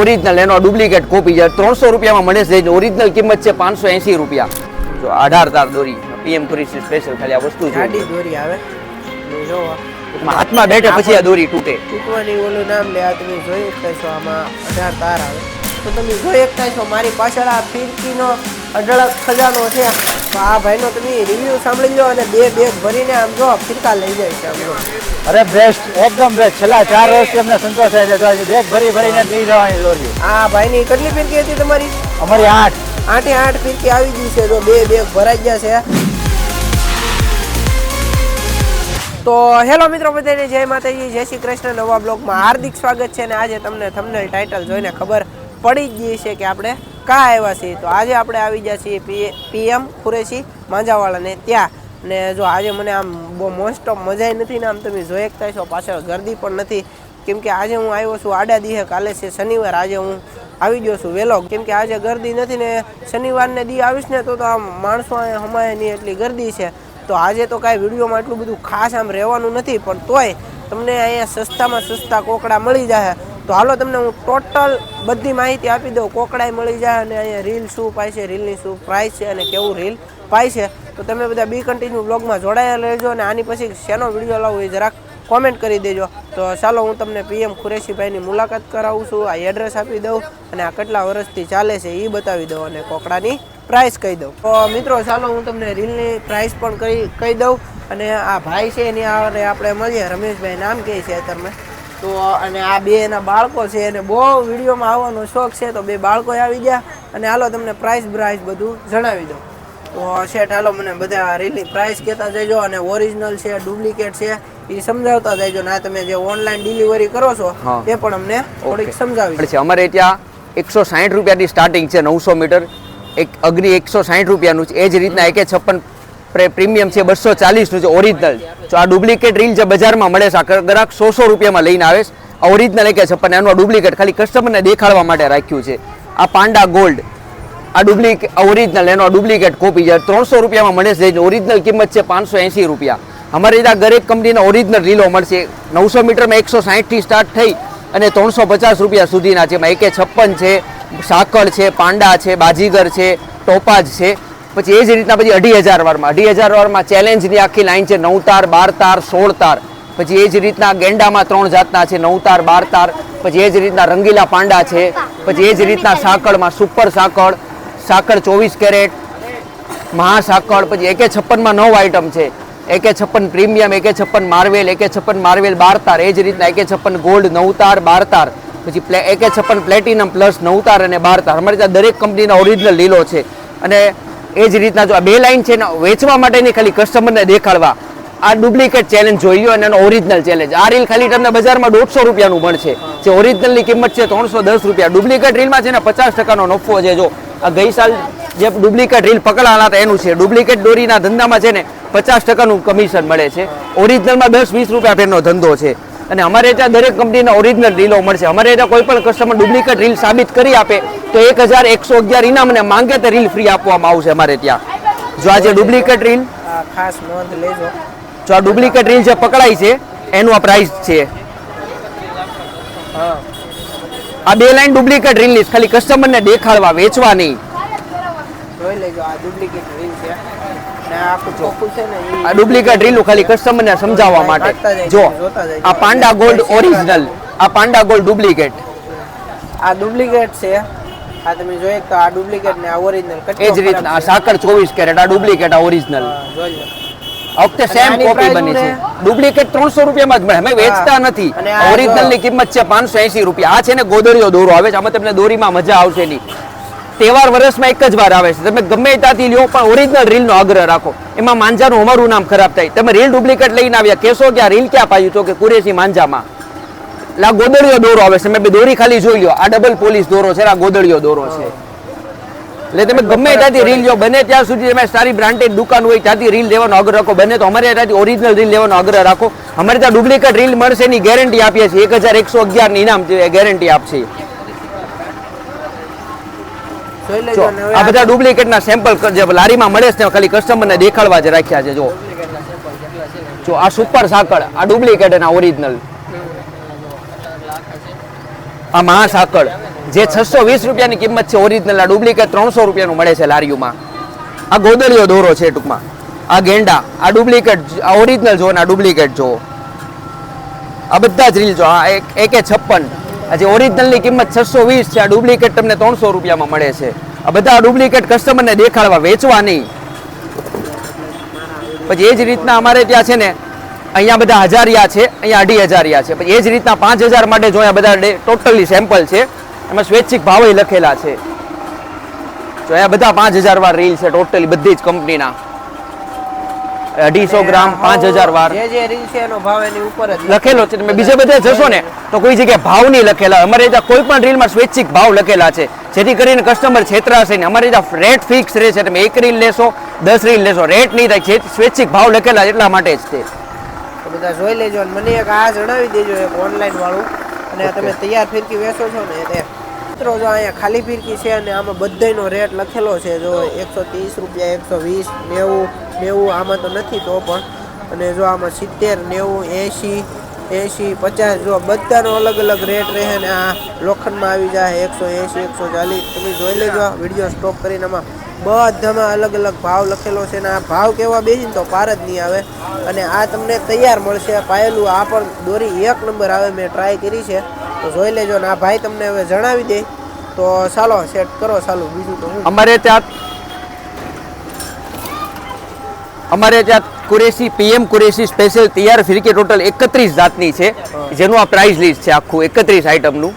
Original એનો duplicate copy છે ત્રણસો રૂપિયામાં મળે છે ઓરિજિનલ કિંમત છે પાંચસો એંસી રૂપિયા. જો અઢાર તાર દોરી પીએમ કુરેશી સ્પેશિયલ ખાલી આ વસ્તુ છે દોરી આવે. હાથમાં બેઠે પછી આ દોરી તૂટે. તૂટવાની ઓલું નામ લે આ તમે જોઈ આમાં અઢાર તાર આવે. તો તમે જોઈ શકતા છો મારી પાછળ આ ફિરકીનો અઢળક ખજાનો છે. તો આ ભાઈનો તમે રિવ્યુ સાંભળી લો અને બે બેગ ભરીને આમ જો ફિરકા લઈ જાય છે આમ જો. અરે બેસ્ટ એકદમ બેસ્ટ છેલ્લા ચાર વર્ષથી અમને સંતોષ થાય છે. બેગ ભરી ભરીને લઈ જવાની દોરી આ ભાઈની કેટલી ફિરકી હતી તમારી? અમારી આઠ. આઠે આઠ ફિરકી આવી ગઈ છે. તો બે બેગ ભરાઈ ગયા છે. તો હેલો મિત્રો બધાને જય માતાજી જય શ્રી કૃષ્ણ. નવા બ્લોગમાં હાર્દિક સ્વાગત છે અને આજે તમને થંબનેલ ટાઇટલ જોઈને ખબર પડી જ ગઈ છે કે આપણે કા આવ્યા છીએ. તો આજે આપણે આવી ગયા છીએ પીએમ ખુરેશી માંજાવાળાને ત્યાં. ને જો આજે મને આમ બહુ મોસ્ટ ઓફ મજા નથી ને આમ તમે જોઈ શકતા છો, પાછળ ગરદી પણ નથી. કેમ કે આજે હું આવ્યો છું આડા દીહે, કાલે છે શનિવાર, આજે હું આવી ગયો છું વહેલો કેમ કે આજે ગરદી નથી ને શનિવારને દી આવીશ ને તો આમ માણસો હમાય નહીં એટલી ગરદી છે. તો આજે તો કાંઈ વિડીયોમાં એટલું બધું ખાસ આમ રહેવાનું નથી, પણ તોય તમને અહીંયા સસ્તામાં સસ્તા કોકડા મળી જાય તો હાલો તમને હું ટોટલ બધી માહિતી આપી દઉં. કોકડાય મળી જાય અને અહીંયા રીલ શું પાય છે, રીલની શું પ્રાઇસ છે અને કેવું રીલ પાય છે. તો તમે બધા બી કન્ટિન્યુ બ્લોગમાં જોડાયેલા રહેજો અને આની પછી શેનો વીડિયો લાવો એ જરાક કોમેન્ટ કરી દેજો. તો ચાલો હું તમને પીએમ ખુરેશીભાઈની મુલાકાત કરાવું છું, આ એડ્રેસ આપી દઉં અને આ કેટલા વર્ષથી ચાલે છે એ બતાવી દઉં અને કોકડાની પ્રાઇસ કહી દઉં. તો મિત્રો ચાલો હું તમને રીલની પ્રાઇસ પણ કહી કહી દઉં અને આ ભાઈ છે એની આપણે મળીએ. રમેશભાઈ નામ કહે છે તમે તો અને આ બે એના બાળકો છે અને બહુ વિડીયોમાં આવવાનો શોખ છે તો બે બાળકો આવી ગયા. અને હાલો તમને પ્રાઇસ બ્રાઇસ બધું જણાવી દઉં. તો શેઠ હાલો મને બધા રિલી પ્રાઇસ કહેતા જજો અને ઓરિજિનલ છે ડુપ્લિકેટ છે એ સમજાવતા જજો. ના તમે જે ઓનલાઈન ડિલિવરી કરો છો તે એ પણ અમને થોડીક સમજાવી છે અમારે ત્યાં એકસો સાઠ રૂપિયાની સ્ટાર્ટિંગ છે નવસો મીટર. એક અગ્નિ એકસો સાઠ રૂપિયાનું છે. એ જ રીતના એકે છપ્પન પ્રીમિયમ છે બસો ચાલીસનું છે ઓરિજિનલ જો આ ડુપ્લિકેટ રીલ જે બજારમાં મળે છે ગ્રાહક સો સો રૂપિયામાં લઈને આવે છે. આ ઓરિજિનલ એકે છપ્પન એનું ડુપ્લિકેટ ખાલી કસ્ટમરને દેખાડવા માટે રાખ્યું છે. આ પાંડા ગોલ્ડ આ ડુપ્લિક ઓરિજિનલ એનો ડુપ્લિકેટ કોપી છે ત્રણસો રૂપિયામાં મળે છે ઓરિજિનલ કિંમત છે પાંચસો એંસી રૂપિયા. અમારે ત્યાં દરેક કંપનીના ઓરિજિનલ રીલો મળશે. નવસો મીટરમાં એકસો સાહીઠથી સ્ટાર્ટ થઈ અને ત્રણસો પચાસ રૂપિયા સુધીના છે. એમાં એકે છપ્પન છે, સાકળ છે, પાંડા છે, બાજીગર છે, ટોપાજ છે. પછી એ જ રીતના પછી અઢી હજાર વારમાં. અઢી હજાર વારમાં ચેલેન્જની આખી લાઈન છે નવ તાર બાર તાર સોળ તાર પછી એ જ રીતના ગેંડામાં ત્રણ જાતના છે નવ તાર બાર તાર પછી એ જ રીતના રંગીલા પાંડા છે. પછી એ જ રીતના સાકળમાં સુપર સાકળ સાકળ ચોવીસ કેરેટ, મહાસાકળ, પછી એકે છપ્પનમાં નવ આઇટમ છે. એકે છપ્પન પ્રીમિયમ, એકે છપ્પન માર્વેલ, એકે છપ્પન માર્વેલ બાર તાર એ જ રીતના એકે છપ્પન ગોલ્ડ નવ તાર બાર તાર પછી એકે છપ્પન પ્લેટિનમ પ્લસ નવ તાર અને બાર તાર અમારે ત્યાં દરેક કંપનીના ઓરિજિનલ લીલો છે. અને એ જ રીતના જો આ બે લાઇન છે ને વેચવા માટેની ખાલી કસ્ટમરને દેખાડવા, આ ડુપ્લિકેટ ચેલેન્જ જોઈ અને એનો ઓરિજિનલ ચેલેન્જ આ રીલ ખાલી તમને બજારમાં દોઢસો રૂપિયાનું મળશે. જે ઓરિજિનલની કિંમત છે ત્રણસો દસ રૂપિયા. ડુપ્લિકેટ રીલમાં છે ને પચાસ ટકાનો નફો છે જો. આ ગઈ સાલ જે ડુપ્લિકેટ રીલ પકડાના હતા એનું છે. ડુપ્લિકેટ દોરીના ધંધામાં છે ને પચાસ ટકાનું કમિશન મળે છે. ઓરિજિનલમાં દસ વીસ રૂપિયા ફેરનો ધંધો છે. અને અમારે ત્યાં દરેક કંપનીના ઓરિજિનલ રીલો મળશે. અમારે ત્યાં કોઈ પણ કસ્ટમર ડુપ્લિકેટ રીલ સાબિત કરી આપે તો એક હજાર એકસો અગિયાર ઇનામ અને માંગે તે રીલ ફ્રી આપવામાં આવશે અમારે ત્યાં. જો આ જે ડુપ્લિકેટ રીલ ખાસ નોંધ લેજો. જો આ ડુપ્લિકેટ રીલ જે પકડાઈ છે એનું આ પ્રાઇસ છે. હા. આ બે લાઈન ડુપ્લિકેટ રીલની ખાલી કસ્ટમરને દેખાડવા વેચવા નહીં. જોઈ લેજો આ ડુપ્લિકેટ આ ડુપ્લિકેટ રીલું ખાલી કસ્ટમરને સમજાવવા માટે. જો આ પાંડા ગોલ્ડ ઓરિજિનલ આ પાંડા ગોલ્ડ ડુપ્લિકેટ આ ડુપ્લિકેટ છે. આ તમે જોઈએ તો આ ડુપ્લિકેટ ને આ ઓરિજિનલ એ જ રીતના આ સાકર ચોવીસ કેરેટ આ ડુપ્લિકેટ આ ઓરિજિનલ જોઈ વખતે સેમ કોપી બની છે. ડુપ્લિકેટ ત્રણસો રૂપિયામાં જ મળે. અમે વેચતા નથી. ઓરિજિનલની કિંમત છે પાંચસો એસી રૂપિયા. આ છે ને ગોદરીઓ દોરો. આવે છે. આમાં તમને દોરીમાં મજા આવશે નહીં. તહેવાર વર્ષમાં એક જ વાર આવે છે. તમે ગમે ત્યાંથી લ્યો, પણ ઓરિજિનલ રીલ નો આગ્રહ રાખો. એમાં માંજાનું અમારું નામ ખરાબ થાય. તમે રીલ ડુપ્લિકેટ લઈને આવ્યા કેશો કે આ રીલ ક્યાં પાયું છો કે કુરેશી માંજામાં? એટલે આ ગોદડીયો દોરો આવે છે. મેં દોરી ખાલી જોઈ લો આ ડબલ પોલીસ દોરો છે આ ગોદડીયો દોરો છે. એટલે તમે ગમે ત્યાંથી રીલ લો બને ત્યાં સુધી તમે સારી બ્રાન્ડેડ દુકાન હોય ત્યાંથી રીલ લેવાનો આગ્રહ રાખો. બને તો અમારે ત્યાંથી ઓરિજિનલ રીલ લેવાનો આગ્રહ રાખો. અમારે ત્યાં ડુપ્લિકેટ રીલ મળશે એની ગેરંટી આપીએ છીએ. એક હજાર એકસો અગિયારની ઇનામ ગેરંટી આપશે. જો આ બધા ડુપ્લિકેટના સેમ્પલ જે લારીમાં મળે છે ખાલી કસ્ટમરને દેખાડવા જ રાખ્યા છે જો. જો આ સુપર સાકળ આ ડુપ્લિકેટ અને ઓરિજિનલ આ મહાસાકળ જે છસો વીસ રૂપિયાની કિંમત છે ઓરિજિનલ આ ડુપ્લિકેટ ત્રણસો રૂપિયાનું મળે છે લારીઓમાં. આ ગોદળીઓ દોરો છે ટૂંકમાં. આ ગેંડા આ ડુપ્લિકેટ આ ઓરિજિનલ જો ને આ ડુપ્લિકેટ જો. આ બધા જ રીલ જો આ એક એકે છપ્પન. જે ઓરિજિનલની કિંમત છસો વીસ છે. આ ડુપ્લિકેટ તમને ત્રણસો રૂપિયામાં મળે છે. આ બધા ડુપ્લિકેટ કસ્ટમરને દેખાડવા, વેચવા નહીં. પછી એ જ રીતના અમારે ત્યાં છે ને, અહીંયા બધા હજારિયા છે, અહીંયા અઢી હજારિયા છે. પછી એ જ રીતના પાંચ હજાર માટે જો અહીંયા બધા ટોટલી સેમ્પલ છે, એમાં સ્વૈચ્છિક ભાવે લખેલા છે. જો અહીંયા બધા પાંચ હજાર વાર રીલ છે ટોટલી બધી જ કંપનીના અઢીસો ગ્રામ પાંચ હજાર વાર. જે જે રીલ છે એનો ભાવ એની ઉપર જ લખેલો છે તમે બીજે બધે જશો ને તો કોઈ જગ્યાએ ભાવ નહીં લખેલા. અમારે ત્યાં કોઈ પણ રીલમાં સ્વૈચ્છિક ભાવ લખેલા છે. જેથી કરીને કસ્ટમર છેતરાશે નહીં અમારે ત્યાં રેટ ફિક્સ રહે છે. તમે એક રીલ લેશો દસ રીલ લેશો રેટ નહીં થાય. સ્વૈચ્છિક ભાવ લખેલા એટલા માટે જ તે બધા જોઈ લેજો અને મને એક આ જણાવી દેજો એક ઓનલાઈન વાળું. અને તમે તૈયાર ફિરકી વેચો છો ને તે મિત્રો, જો અહીંયા ખાલી ફીરકી છે અને આમાં બધાનો રેટ લખેલો છે. જો એકસો ત્રીસ રૂપિયા, એકસો વીસ, નેવું નેવું, આમાં તો નથી તો પણ. અને જો આમાં સિત્તેર, નેવું, એંશી એંશી, પચાસ, જો બધાનો અલગ અલગ રેટ રહે ને આ લોખંડમાં આવી જાય એકસો એંશી, એકસો ચાલીસ. તમે જોઈ લેજો વીડિયો સ્ટોપ કરીને આમાં બધામાં અલગ અલગ ભાવ લખેલો છે ને આ ભાવ કેવા બેસીને તો પાર જ નહીં આવે. અને આ તમને તૈયાર મળશે. પાયેલું આ પણ દોરી એક નંબર આવે, મેં ટ્રાય કરી છે. તો જોઈ લેજો ને આ ભાઈ તમને હવે જણાવી દે. તો ચાલો સેટ કરો ચાલો બીજું તો અમારે ત્યાં અમારે ત્યાં કુરેશી પીએમ કુરેશી સ્પેશિયલ તૈયાર ફિરકી ટોટલ એકત્રીસ જાતની છે. જેનું આ પ્રાઇસ લિસ્ટ છે આખું એકત્રીસ આઈટમનું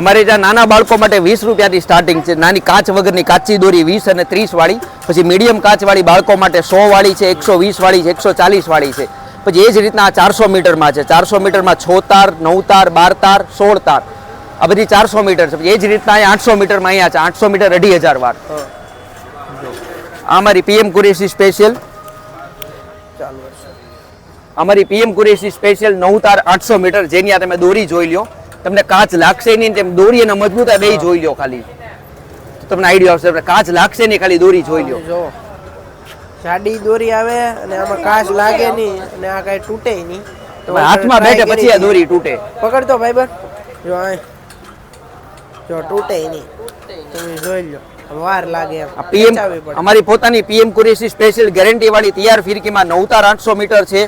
અમારે ત્યાં નાના બાળકો માટે વીસ રૂપિયાથી સ્ટાર્ટિંગ છે. નાની કાચ વગરની કાચી દોરી વીસ અને ત્રીસ વાળી પછી મીડિયમ કાચવાળી બાળકો માટે સો વાળી છે એકસો વીસ વાળી છે એકસો ચાલીસ વાળી છે. પછી એ જ રીતના આ ચારસો મીટરમાં છે. ચારસો મીટરમાં છ તાર નવ તાર બાર તાર સોળ તાર આ બધી ચારસો મીટર છે. એ જ રીતના અહીંયા આઠસો મીટરમાં અહીંયા છે. આઠસો મીટર અઢી હજાર વાર. આ અમારી પીએમ કુરેશી સ્પેશિયલ. અમારી પીએમ કુરેશી સ્પેશિયલ નવ તાર આઠસો મીટર. જેની આ તમે દોરી જોઈ લો તમને કાચ લાગશે નહીં તેમ દોરી અને મજબૂતા બે જોઈ લો ખાલી. તમને આઈડિયા આવશે. કાચ લાગશે નહીં ખાલી દોરી જોઈ લો જાડી દોરી આવે અને આમાં કાચ લાગે નહીં અને આ કઈ તૂટે નહીં. તો હાથમાં બેઠે પછી આ દોરી તૂટે. પકડતો ભાઈ જો આ. જો તૂટે નહીં. તમે જોઈ લો. વાર લાગે આ પીએમ અમારી પોતાની પીએમ કુરેશી સ્પેશિયલ ગેરંટી વાળી તૈયાર ફિરકીમાં નવ તાર આઠસો મીટર છે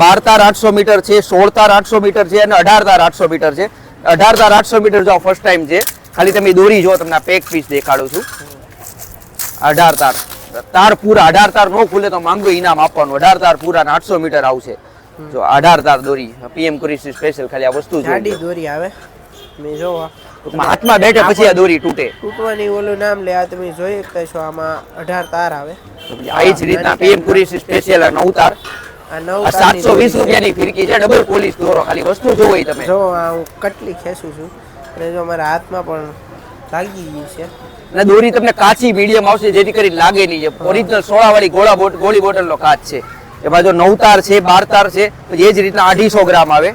બાર તાર આઠસો મીટર છે સોળ તાર આઠસો મીટર છે અને અઢાર તાર આઠસો મીટર છે. અઢાર તાર આઠસો મીટર જો ફર્સ્ટ ટાઈમ છે ખાલી તમે દોરી જો તમને પેક પીસ દેખાડું છું. અઢાર તાર તાર પૂરા અઢાર તાર નો ખુલે તો માંગુ ઇનામ આપવાનું. અઢાર તાર પૂરા ને આઠસો મીટર આવશે. જો અઢાર તાર દોરી. પીએમ કુરેશી સ્પેશિયલ ખાલી આ વસ્તુ જાડી દોરી આવે. મેં જો હાથમાં બેઠે પછી આ દોરી તૂટે. તૂટવાની ઓલું નામ લે આ તમે જોઈ શકતા છો આમાં અઢાર તાર આવે આ જ રીતના પીએમ કુરેશી સ્પેશિયલ નવ તાર આ સાતસો વીસ રૂપિયાની ફિરકી છે ડબલ પોલીસ દોરો. ખાલી વસ્તુ જોવાય તમે. જો હું કટલી ખેંચું છું. અને જો મારા હાથમાં પણ લાગી ગયું છે. અને દોરી તમને કાચી મીડિયમ આવશે જેથી કરી લાગે નહીં છે. ઓરિજિનલ સોળા વાળી ગોળા બોટ ગોળી બોટલ નો કાચ છે. એમાં જો નવ તાર છે બાર તાર છે એ જ રીતના અઢીસો ગ્રામ આવે.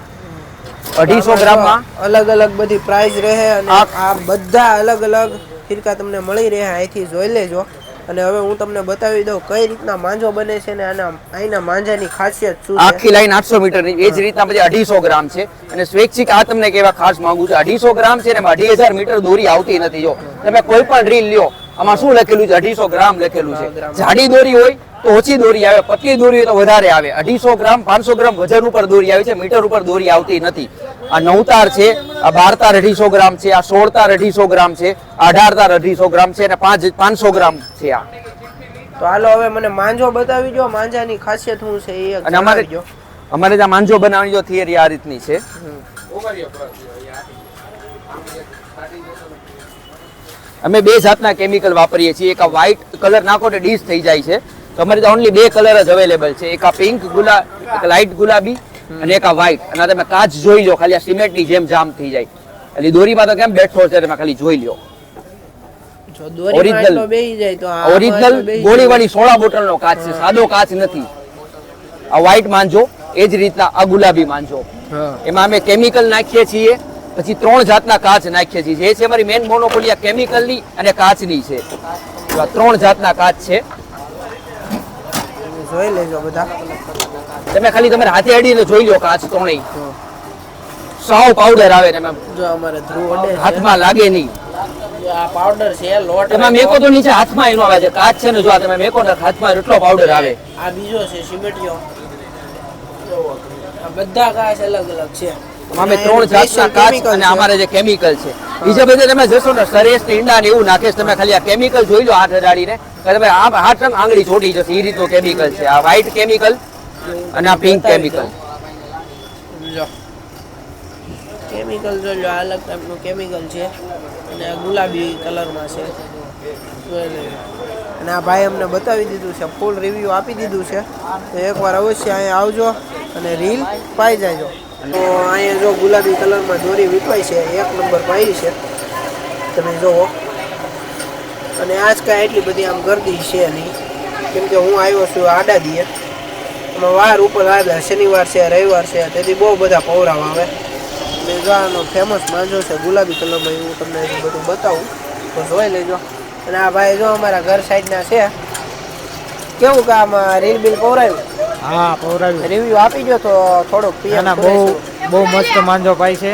અઢીસો ગ્રામમાં અલગ અલગ બધી પ્રાઇસ રહે અને આ- આ બધા અલગ અલગ ફિરકા તમને મળી રહે. અહીંથી જોઈ લેજો. અને હવે હું તમને બતાવી દઉં કઈ રીતના માંજો બને છે ને આના અહીંના માંજાની ખાસિયત શું છે. આખી લાઈન આઠસો મીટરની એ જ રીતના પછી અઢીસો ગ્રામ છે. અને સ્વૈચ્છિક આ તમને કેવા ખાસ માંગુ છું. અઢીસો ગ્રામ છે ને અઢી હજાર મીટર દોરી આવતી નથી જો. તમે કોઈ પણ રીલ લ્યો. આમાં શું લખેલું છે? અઢીસો ગ્રામ લખેલું છે. જાડી દોરી હોય તો ઓછી દોરી આવે પતલી દોરી તો વધારે આવે. અઢીસો ગ્રામ પાંચસો ગ્રામ વજન ઉપર દોરી આવે છે મીટર ઉપર દોરી આવતી નથી. આ નવ તાર છે આ બાર તાર અઢીસો ગ્રામ છે આ સોળ તાર અઢીસો ગ્રામ છે અઢાર તાર અઢીસો ગ્રામ છે અને પાંચ પાંચસો ગ્રામ છે આ. તો હાલો હવે મને માંજો બતાવી દો માંજાની ખાસિયત શું છે એ અને અમારે અમારે ત્યાં માંજો બનાવવાની જો થિયરી આ રીતની છે. અમે બે જાતના કેમિકલ વાપરીએ છીએ. એક આ વ્હાઈટ કલર નાખો એટલે ડીશ થઈ જાય છે. તો અમારે ત્યાં ઓનલી બે કલર જ અવેલેબલ છે. એક આ પિંક ગુલાબ એક લાઇટ ગુલાબી અને એક આ વ્હાઈટ અને તમે કાચ જોઈ લો ખાલી આ સિમેન્ટની જેમ જામ થઈ જાય. એટલે દોરીમાં તો કેમ બેઠો છે તમે ખાલી જોઈ લો. તો ઓરિજિનલ બેહી ગોળીવાળી સોળા બોટલનો કાચ છે. સાદો કાચ નથી. આ વ્હાઈટ માંજો એ જ રીતના આ ગુલાબી માંજો. એમાં અમે કેમિકલ નાખીએ છીએ. પછી ત્રણ જાતના કાચ નાખીએ છીએ. જે છે અમારી મેન મોનોપોલી આ કેમિકલની અને કાચની છે. ત્રણ જાતના કાચ છે. જોઈ લેજો બધા. તમે ખાલી તમારે હાથે અડીને જોઈ લો કાચ ત્રણેય સાવ પાવડર આવે ને જો અમારે ધ્રુવ અડે હાથમાં લાગે નહીં. આ પાવડર છે લોટ એમાં મેકો તો નીચે હાથમાં એનો આવે છે. કાચ છે ને જો આ તમે મેકો ને હાથમાં એટલો પાવડર આવે. આ બીજો છે સિમેટિયો. આ બધા કાચ અલગ અલગ છે. અમે ત્રણ જાતના કાચ અને અમારે જે કેમિકલ છે. બીજા બધે તમે જશો ને સરેશ ને ઈંડા ને એવું નાખે છે તમે ખાલી આ કેમિકલ જોઈ લો હાથ અડાડીને. તમે આ હાથ રંગ આંગળી છોડી જશે એ રીતનું કેમિકલ છે. આ વ્હાઈટ કેમિકલ અને આ પિંક કેમિકલ જો. કેમિકલ જો લો આ અલગ ટાઈપનું કેમિકલ છે. અને આ ગુલાબી કલરમાં છે. અને આ ભાઈ અમને બતાવી દીધું છે ફૂલ રિવ્યૂ આપી દીધું છે. તો એકવાર અવશ્ય અહીંયા આવજો અને રીલ પાઈ જાયજો તો અહીંયા જો ગુલાબી કલરમાં દોરી વીટવાય છે, એક નંબર પાઈ છે. તમે જુઓ અને આજ કાંઈ એટલી બધી આમ ગરદી છે નહીં. કેમ કે હું આવ્યો છું આડા દીએ એમાં વાર ઉપર આવ્યા શનિવાર છે, રવિવાર છે, તેથી બહુ બધા પૌરાવ આવે. એટલે જો આનો ફેમસ માંજો છે ગુલાબી કલરમાં હું તમને બધું બતાવું. તો જોઈ લેજો. અને આ ભાઈ જો અમારા ઘર સાઈડના છે. કેવું કામ રીલ બિલ પૌરાયું હા પૌરાવી રિવ્યુ આપી દો તો થોડુંક ના પીએમ ના બહુ બહુ મસ્ત માંજો પાય છે.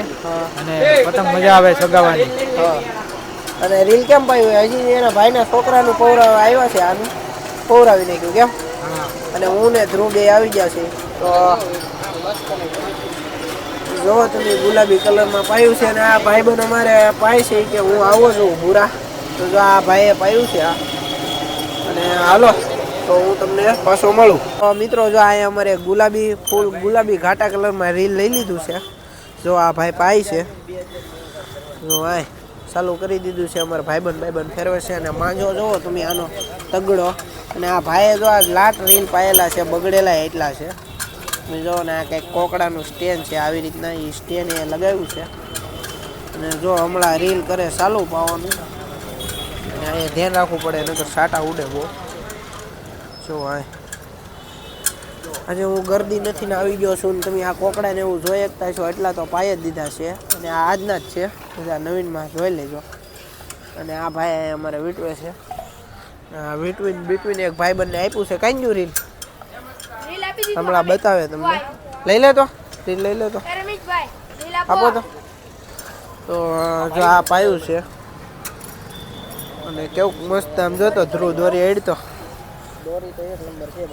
અને પતંગ મજા આવે સગાવાની. હા. અને રીલ કેમ પાયું હજી એના ભાઈના છોકરાનું પૌરાવ આવ્યા છે આનું. પૌરાવી નાખ્યું કેમ? અને હું ને ધ્રુવ બે આવી ગયા છે. તો જોવો તમે ગુલાબી કલરમાં પાયું છે અને આ ભાઈ બન અમારે પાય છે કે હું આવો છું ભૂરા. તો જો આ ભાઈએ પાયું છે આ. અને હાલો. તો હું તમને પાછો મળું. મિત્રો, જો અહીંયા અમારે ગુલાબી ફૂલ, ગુલાબી ઘાટા કલરમાં રીલ લઈ લીધું છે. જો આ ભાઈ પાય છે. જો આય, ચાલુ કરી દીધું છે અમારા ભાઈબંધ ભાઈબંધ ફેરવે છે અને માંજો જોવો તમે આનો તગડો. અને આ ભાઈએ જો આ લાટ રીલ પાયેલા છે, બગડેલા એટલા છે. તમે જો ને આ કંઈક કોકડાનું સ્ટેન્ડ છે, આવી રીતના એ સ્ટેન્ડ એ લગાવ્યું છે. અને જો હમણાં રીલ કરે ચાલુ પાવાનું. અને અહીંયા ધ્યાન રાખવું પડે, નકર સાટા ઉડે બહુ. જો આય. આજે હું ગરદી નથી ને આવી ગયો છું ને તમે આ કોકડાને એવું જોઈ શકતા છો એટલા તો પાય જ દીધા છે. અને આ આજના જ છે. બધા નવીનમાં જોઈ લેજો. અને આ ભાઈ અમારે વીટવે છે. આ વીટવીન બીટવીન એક ભાઈ બંને આપ્યું છે. કાંઈ રીલ? રીલ હમણાં બતાવે તમને. લઈ લે તો રીલ લઈ લે તો આપો. તો. તો જો આ પાયું છે. અને કેવું મસ્ત આમ જોતો ધ્રુવ દોરી હેડતો દોરી તો એક નંબર છે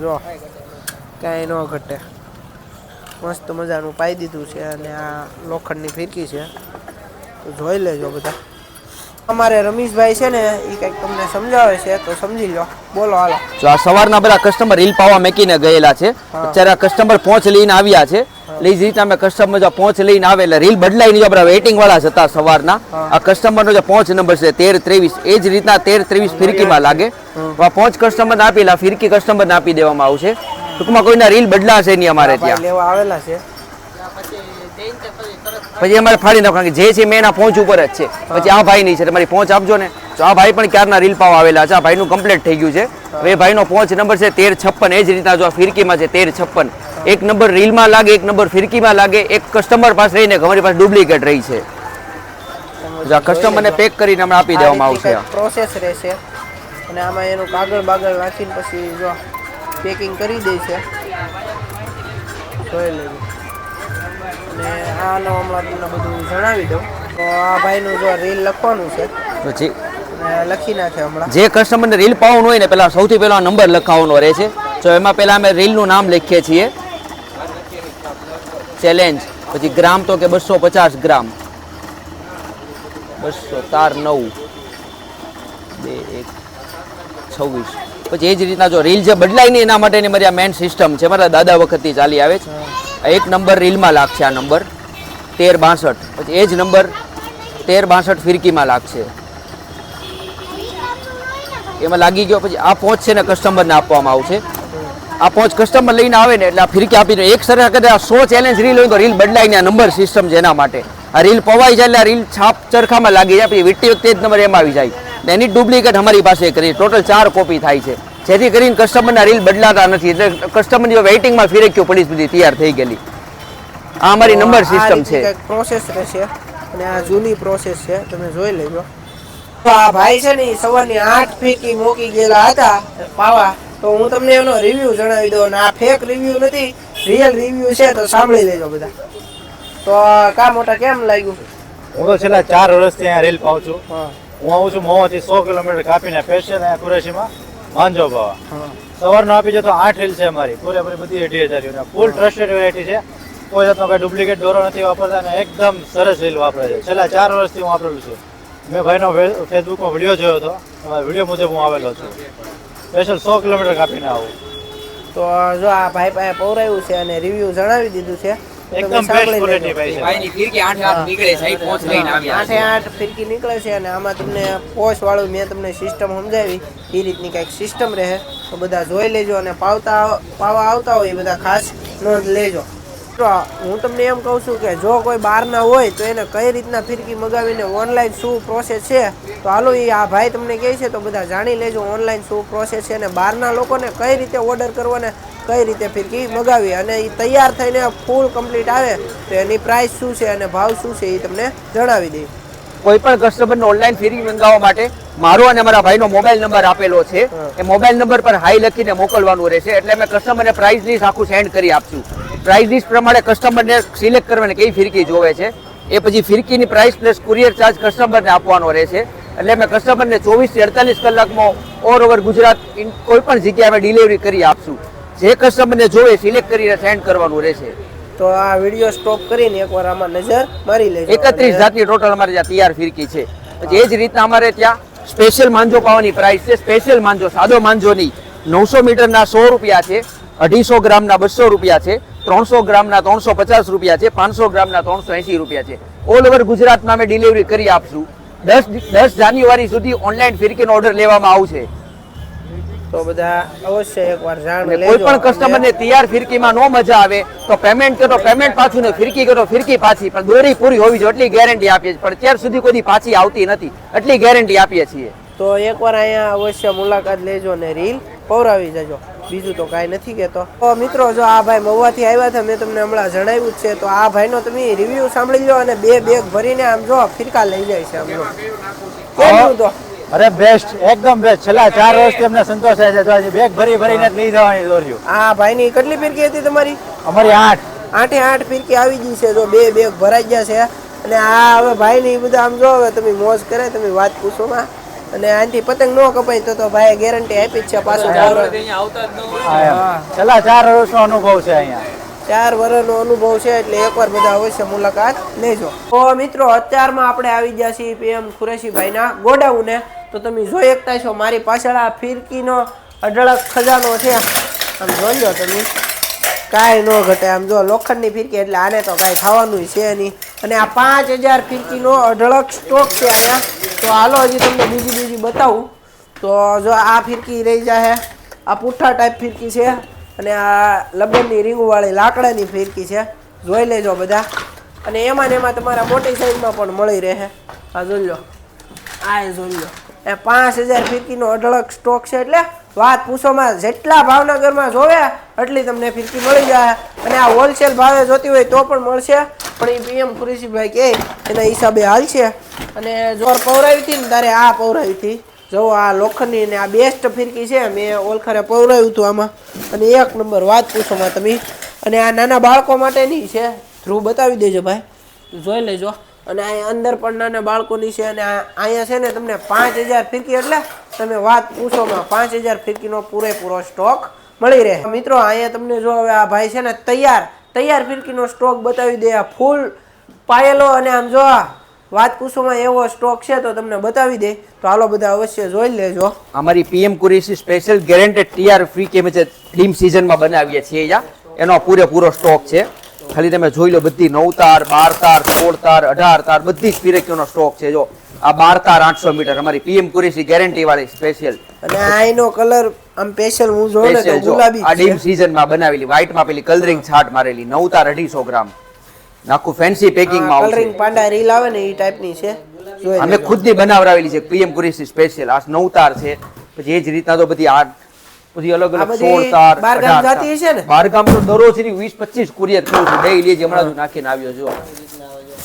જો. કાંઈ ન ઘટે. મસ્ત મજાનું પાઈ દીધું છે અને આ લોખંડની ફિરકી છે. તો જોઈ લેજો બધા. અમારે રમેશભાઈ છે ને એ કંઈક તમને સમજાવે છે તો સમજી લો. બોલો હાલો. જો આ સવારના બધા કસ્ટમર રીલ પાવા મેકીને ગયેલા છે. અત્યારે આ કસ્ટમર પહોંચ લઈને આવ્યા છે. એટલે એ રીતે અમે કસ્ટમર જો પહોંચ લઈને આવે એટલે રીલ બદલાઈ જો આપણે વેઇટિંગ વાળા જ હતા સવારના. આ કસ્ટમરનો જે પહોંચ નંબર છે તેર ત્રેવીસ એ જ રીતના તેર ત્રેવીસ ફિરકીમાં લાગે. આ પહોંચ કસ્ટમર આપેલા ફિરકી કસ્ટમર આપી દેવામાં આવશે. ટૂંકમાં કોઈના રીલ બદલાશે નહીં અમારે ત્યાં. આવેલા છે. પછી અમારે ફાડી નાખવાનું જે છે મેં એના પહોંચ ઉપર જ છે. પછી આ ભાઈ નહીં છે તમારી પહોંચ આપજો ને. તો આ ભાઈ પણ ક્યારના રીલ પાવા આવેલા છે? આ ભાઈનું કમ્પ્લેટ થઈ ગયું છે. હવે એ ભાઈનો પહોંચ નંબર છે તેર છપ્પન એ જ રીતના જો આ ફિરકીમાં છે તેર છપ્પન. એક નંબર રીલમાં લાગે એક નંબર ફિરકીમાં લાગે એક કસ્ટમર પાસે રહીને અમારી પાસે ડુપ્લિકેટ રહી છે. કસ્ટમરને પેક કરીને હમણાં આપી દેવામાં આવશે. પ્રોસેસ રહેશે. અને આમાં એનું કાગળ બાગળ નાખીને પછી જો પેકિંગ કરી દે છે. જોઈ લેજો. અને આનો હમણાં તમને બધું જણાવી દઉં. તો આ ભાઈનું જો રીલ લખવાનું છે. પછી લખી નાખે હમણાં. જે કસ્ટમરને રીલ પાવાનું હોય ને પહેલાં સૌથી પહેલા નંબર લખાવવાનો રહે છે. તો એમાં પહેલાં અમે રીલનું નામ લખીએ છીએ. ચેલેન્જ પછી ગ્રામ તો કે બસો પચાસ ગ્રામ. બસો તાર નવ. બે એક છવ્વીસ. પછી એ જ રીતના જો રીલ જે બદલાય નહીં, એના માટેની મારી આ મેન સિસ્ટમ છે. મારા દાદા વખતથી ચાલી આવે છે. એક નંબર રીલમાં લાગશે આ નંબર. તેર બાસઠ. પછી એ જ નંબર તેર બાસઠ ફિરકીમાં લાગશે. એમાં લાગી ગયો. પછી આ પહોંચ છે ને કસ્ટમરને આપવામાં આવશે. આ પહોંચ કસ્ટમર લઈને આવે ને એટલે આ ફિરકી આપી દે એક સરખા કદાચ આ સો ચેલેન્જ રીલ હોય તો રીલ બદલાય ને આ નંબર સિસ્ટમ છે એના માટે. આ રીલ પવાઈ જાય એટલે આ રીલ છાપ ચરખામાં લાગી જાય પછી વીટી વખતે જ નંબર એમાં આવી જાય. ને એની ડુપ્લિકેટ અમારી પાસે કરી ટોટલ ચાર કોપી થાય છે. જેથી કરીને કસ્ટમરના રીલ બદલાતા નથી. એટલે કસ્ટમરની વેઇટિંગમાં ફિરકીઓ પડી બધી તૈયાર થઈ ગયેલી. આ અમારી નંબર સિસ્ટમ છે. પ્રોસેસ રહેશે. અને આ જૂની પ્રોસેસ છે. તમે જોઈ લેજો. તો આ ભાઈ છે ને સવારની આઠ ફીકી મૂકી ગયેલા હતા પાવા. તો હું તમને એનો રિવ્યુ જણાવી દઉં આ ફેક રિવ્યુ નથી રિયલ રિવ્યુ છે તો સાંભળી લેજો બધા. તો કા મોટા કેમ લાગ્યું? હું તો છેલ્લા ચાર વર્ષથી અહીંયા રેલ પાઉં છું. હું. આવું છું મહુવાથી સો કિલોમીટર કાપીને સ્પેશિયલ અહીંયા કુરેશીમાં માંજો બાવા સવારનો આપી જતો તો આઠ રીલ છે અમારી પૂરેપૂરી બધી અઢી હજાર ફૂલ ટ્રસ્ટેડ વેરાયટી છે. કોઈ જાતનો કઈ ડુપ્લિકેટ દોરો નથી વાપરતા અને એકદમ સરસ રીલ વાપરે છે. છેલ્લા ચાર વર્ષથી હું વાપરેલું છું. મેં ભાઈનો ફેસબુકમાં વીડિયો જોયો હતો. વીડિયો મુજબ હું આવેલો છું. સ્પેશિયલ સો કિલોમીટર કાપીને આવું. તો જો આ ભાઈ પાસે પૌરાયું છે અને રિવ્યુ જણાવી દીધું છે એકદમ બેસ્ટ ક્વોલિટી ભાઈ છે. ભાઈની ફિરકી નીકળે છે અહીં લઈને આવ્યા આઠે આઠ ફિરકી નીકળે છે અને આમાં તમને પોશ વાળું મેં તમને સિસ્ટમ સમજાવી. એ રીતની કંઈક સિસ્ટમ રહે. તો બધા જોઈ લેજો અને પાવતા પાવા આવતા હોય એ બધા ખાસ નોંધ લેજો. તો હું તમને એમ કહું છું કે જો કોઈ બહારના હોય તો એને કઈ રીતના ફિરકી મગાવીને ઓનલાઈન શું પ્રોસેસ છે, તો હાલો એ આ ભાઈ તમને કહે છે, તો બધા જાણી લેજો ઓનલાઈન શું પ્રોસેસ છે અને બહારના લોકોને કઈ રીતે ઓર્ડર કરવો ને કઈ રીતે ફિરકી મગાવી અને એ તૈયાર થઈને ફૂલ કમ્પ્લીટ આવે તો એની પ્રાઇસ શું છે અને ભાવ શું છે એ તમને જણાવી દઈ કોઈ પણ કસ્ટમરને ઓનલાઈન ફેરી મંગાવવા માટે મારો અને મારા ભાઈનો મોબાઈલ નંબર આપેલો છે. એ મોબાઈલ નંબર પર હાઈ લખીને મોકલવાનું રહેશે. એટલે અમે કસ્ટમરને પ્રાઇસ લિસ્ટ આખું સેન્ડ કરી આપશું. પ્રાઇસ લિસ્ટ પ્રમાણે કસ્ટમરને સિલેક્ટ કરવાની કઈ ફિરકી જોવે છે? એ પછી ફિરકીની પ્રાઇસ પ્લસ કુરિયર ચાર્જ કસ્ટમરને આપવાનો રહેશે. એટલે અમે કસ્ટમરને ચોવીસથી અડતાલીસ કલાકમાં ઓલ ઓવર ગુજરાત કોઈ પણ જગ્યાએ અમે ડિલિવરી કરી આપશું. જે કસ્ટમરને જોવે સિલેક્ટ કરીને સેન્ડ કરવાનું રહેશે. તો આ વીડિયો સ્ટોપ કરીને એકવાર આમાં નજર મારી લેજો. એકત્રીસ જાતની ટોટલ અમારે ત્યાં તૈયાર ફિરકી છે. પછી એ જ રીતના અમારે ત્યાં સ્પેશિયલ માંજો પાવાની પ્રાઇસ છે. સ્પેશિયલ માંજો સાદો માંજો નહીં નવસો મીટરના સો રૂપિયા છે. અઢીસો ગ્રામના બસો રૂપિયા છે. ત્રણસો ગ્રામના ત્રણસો પચાસ રૂપિયા છે. પાંચસો ગ્રામના ત્રણસો એંસી રૂપિયા છે. ઓલ ઓવર ગુજરાતમાં અમે ડિલિવરી કરી આપશું. દસ દસ જાન્યુઆરી સુધી ઓનલાઈન ફિરકીનો ઓર્ડર લેવામાં આવશે. તો બધા અવશ્ય એકવાર જાણ લેજો. કોઈ પણ કસ્ટમરને તૈયાર ફિરકીમાં નો મજા આવે તો પેમેન્ટ કરો પેમેન્ટ પાછું ને ફિરકી કરો ફિરકી પાછી. પણ દોરી પૂરી હોવી જોઈએ એટલી ગેરંટી આપીએ છીએ. પણ અત્યાર સુધી કોઈ પાછી આવતી નથી. એટલી ગેરંટી આપીએ છીએ. તો એકવાર અહીંયા અવશ્ય મુલાકાત લેજો અને રીલ પૌરાવી જજો. બીજું તો કાંઈ નથી કહેતો. તો મિત્રો જો આ ભાઈ મહુવાથી આવ્યા હતા મેં તમને હમણાં જણાવ્યું જ છે તો આ ભાઈનો તમે રિવ્યુ સાંભળી લો અને બે બેગ ભરીને આમ જો ફિરકા લઈ જાય છે આમ તો અરે બેસ્ટ એકદમ બેસ્ટ છેલ્લા ચાર વર્ષથી અમને સંતોષ થાય છે. તો બેગ ભરી ભરીને જ લઈ જવાની દોર્યું આ ભાઈની કેટલી ફિરકી હતી તમારી? અમારી આઠ. આઠે આઠ ફિરકી આવી ગઈ છે. જો બે બેગ ભરાઈ ગયા છે. અને આ હવે ભાઈ ની બધા આમ જો હવે તમે મોજ કરે તમે વાત પૂછો માં. અને આનથી પતંગ ન કપાય તો તો ભાઈ ગેરંટી આપી જ છે પાછું હા. છેલ્લા ચાર વર્ષનો અનુભવ છે અહીંયા. ચાર વર્ષનો અનુભવ છે એટલે એકવાર બધા અવશ્ય મુલાકાત લેજો. તો મિત્રો, અત્યારમાં આપણે આવી ગયા છીએ પીએમ ખુરેશીભાઈના ગોડાઉને. તો તમે જોઈ શકતા છો મારી પાછળ આ ફિરકીનો અઢળક ખજાનો છે. આમ જોજો તમે. કાંઈ ન ઘટે. આમ જો લોખંડની ફિરકી, એટલે આને તો કાંઈ થવાનું છે નહીં. અને આ પાંચ હજાર ફિરકીનો અઢળક સ્ટોક છે અહીંયા. તો હાલો, હજી તમને બીજી બીજી બતાવું. તો જો આ ફિરકી રહી જાય આ પુઠ્ઠા ટાઈપ ફિરકી છે. અને આ લબનની રીંગવાળી લાકડાની ફિરકી છે. જોઈ લેજો બધા. અને એમાં ને એમાં તમારા મોટી સાઈઝમાં પણ મળી રહે. આ જોઈ લો. આ જોઈ લો. એ પાંચ હજાર ફિરકીનો અઢળક સ્ટોક છે એટલે વાત પૂછોમાં જેટલા ભાવનગરમાં જોવે એટલી તમને ફિરકી મળી જાય. અને આ હોલસેલ ભાવે જોતી હોય તો પણ મળશે. પણ એ પીએમ કુરેશીભાઈ કહે, એના હિસાબે હાલ છે અને જોર પૌરાવી હતી ને તારે આ પૌરાવી હતી જો આ લોખંડની આ બેસ્ટ ફિરકી છે, મેં ઓલખરે પૌરાવ્યું હતું આમાં. અને એક નંબર વાત પૂછોમાં તમે. અને આ નાના બાળકો માટેની છે. ધ્રુવ બતાવી દેજો ભાઈ. જોઈ લેજો. અને અહીંયા અંદર પણ નાના બાળકોની છે અને આ- અહીંયા છે ને તમને પાંચ હજાર ફિરકી એટલે તમે વાત પૂછોમાં પાંચ હજાર ફિરકીનો પૂરેપૂરો સ્ટોક મળી રહે. મિત્રો, અહીંયા તમને જો હવે આ ભાઈ છે ને તૈયાર તૈયાર ફિરકીનો સ્ટોક બતાવી દે આ ફૂલ પાયેલો અને આમ જો આ વાત પૂછોમાં એવો સ્ટોક છે તો તમને બતાવી દે. તો હાલો બધા અવશ્ય જોઈ લેજો. અમારી PM Qureshi special guaranteed TR free કેમ છે ડીમ સિઝનમાં બનાવીએ છીએ એનો પૂરેપૂરો સ્ટોક છે. ખાલી તમે જોઈ લો બધી નવ તાર બાર તાર સોળ તાર અઢાર તાર બધી જ પીરેકીઓનો સ્ટોક છે. જો આ બાર તાર આઠસો મીટર અમારી પીએમ કુરેશી ગેરંટી વાળી સ્પેશિયલ અને આ એનો કલર આમ સ્પેશિયલ હું જોઉં ને તો ગુલાબી આ ડીમ. સિઝનમાં બનાવેલી વ્હાઇટમાં પેલી કલરિંગ છાટ મારેલી નવ તાર અઢીસો ગ્રામ. નાખું ફેન્સી પેકિંગમાં આવશે. કલરિંગ પાંડા રીલ આવે ને એ ટાઈપની છે. અમે. ખુદની બનાવરાવેલી છે પીએમ કુરેશી સ્પેશિયલ આ નવ તાર છે. પછી એ જ રીતના તો બધી આર્ટ પછી અલગ અલગ સોળ તાર બહારગામ 18 જાતી ને? તો દરરોજ વીસ પચીસ કુરિયર કરું છું. ડેઈલી હમણાં નાખીને આવ્યો જો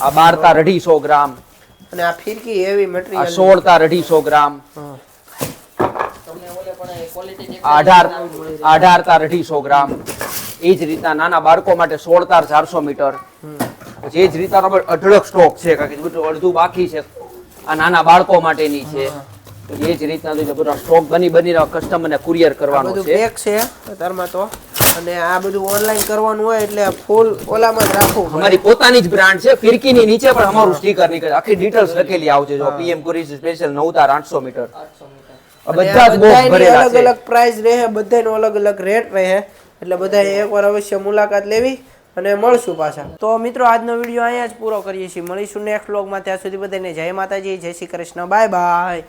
આ બાર તાર અઢીસો ગ્રામ. અને આ ફિરકી એવી આ મટીરિયલ સોળ તાર અઢીસો ગ્રામ. અઢાર આ અઢાર તાર અઢીસો ગ્રામ. એ જ રીતના નાના બાળકો માટે સોળ તાર ચારસો મીટર. એ જ રીતના આપણે અઢળક સ્ટોક છે કારણ કે બધું અડધું બાકી છે આ નાના બાળકો માટેની છે. એ જ રીતના તો બધા સ્ટોક બની બનીને કસ્ટમરને કુરિયર કરવાનો છે. પેક છે અત્યારમાં તો. અને આ બધું ઓનલાઈન કરવાનું હોય એટલે ફૂલ ઓલામાં જ રાખવું. અમારી પોતાની જ બ્રાન્ડ છે ફિરકીની નીચે પણ અમારું સ્ટીકર નીકળે. આખી ડિટેલ્સ લખેલી આવજે જો પીએમ કુરી સ્પેશિયલ નવતાર આઠસો મીટર. બધા જ બોક્સ ભરેલા અલગ છે. અલગ પ્રાઇસ રહે બધાયનો અલગ અલગ રેટ રહે. એટલે બધા એકવાર અવશ્ય મુલાકાત લેવી. અને મળશું પાછા. તો મિત્રો, આજનો વીડિયો અહીંયા જ પૂરો કરીએ છીએ. મળીશું નેક્સ્ટ વ્લોગમાં ત્યાં સુધી બધાને જય માતાજી, જય શ્રી કૃષ્ણ. Bye bye